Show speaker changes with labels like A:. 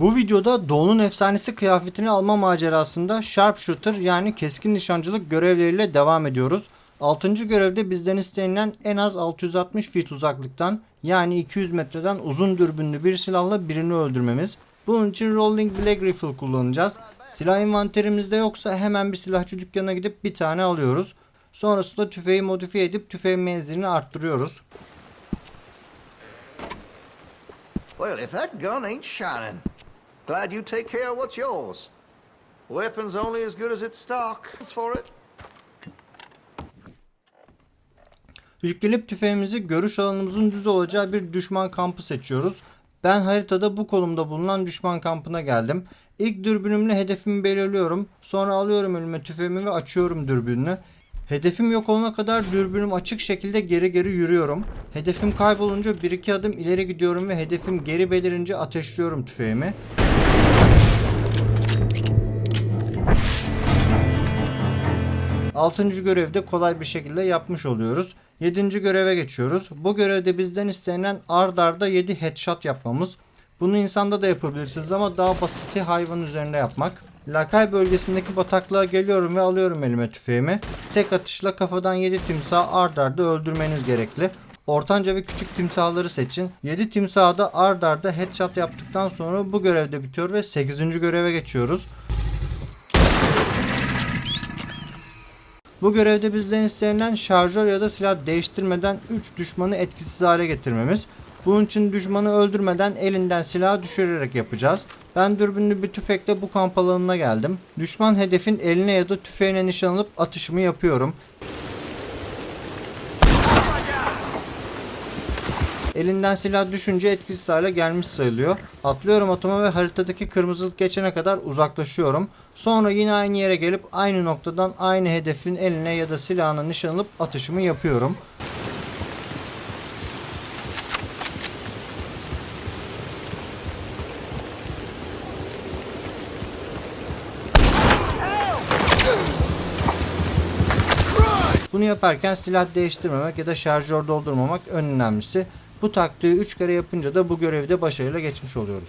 A: Bu videoda Doğu'nun efsanesi kıyafetini alma macerasında Sharpshooter yani keskin nişancılık görevleriyle devam ediyoruz. 6. görevde bizden istenilen en az 660 feet uzaklıktan yani 200 metreden uzun dürbünlü bir silahla birini öldürmemiz. Bunun için Rolling Black Rifle kullanacağız. Silah envanterimizde yoksa hemen bir silahçı dükkanına gidip bir tane alıyoruz. Sonrasında tüfeği modifiye edip tüfeğin menzilini arttırıyoruz.
B: Well, if that gun ain't shining, glad you take care of what's yours. Weapon's only as good as its stock. Thanks for it.
A: Yüklenip tüfeğimizi görüş alanımızın düz olacağı bir düşman kampı seçiyoruz. Ben haritada bu konumda bulunan düşman kampına geldim. İlk dürbünümle hedefimi belirliyorum. Sonra alıyorum elime tüfeğimi ve açıyorum dürbününü. Hedefim yok olana kadar dürbünüm açık şekilde geri geri yürüyorum. Hedefim kaybolunca bir iki adım ileri gidiyorum ve hedefim geri belirince ateşliyorum tüfeğimi. Altıncı görevde kolay bir şekilde yapmış oluyoruz. Yedinci göreve geçiyoruz. Bu görevde bizden istenen ard arda 7 headshot yapmamız. Bunu insanda da yapabilirsiniz ama daha basiti hayvan üzerinde yapmak. Lakay bölgesindeki bataklığa geliyorum ve alıyorum elime tüfeğimi. Tek atışla kafadan 7 timsahı ard arda öldürmeniz gerekli. Ortanca ve küçük timsahları seçin. 7 timsahı da ard arda headshot yaptıktan sonra bu görevde bitiyor ve 8. göreve geçiyoruz. Bu görevde bizden istenilen şarjör ya da silah değiştirmeden 3 düşmanı etkisiz hale getirmemiz. Bunun için düşmanı öldürmeden elinden silahı düşürerek yapacağız. Ben dürbünlü bir tüfekle bu kamp alanına geldim. Düşman hedefin eline ya da tüfeğine nişan alıp atışımı yapıyorum. Elinden silah düşünce etkisiz hale gelmiş sayılıyor. Atlıyorum atoma ve haritadaki kırmızılık geçene kadar uzaklaşıyorum. Sonra yine aynı yere gelip aynı noktadan aynı hedefin eline ya da silahına nişan alıp atışımı yapıyorum. Bunu yaparken silah değiştirmemek ya da şarjör doldurmamak en önemlisi. Bu taktiği 3 kere yapınca da bu görevi de başarıyla geçmiş oluyoruz.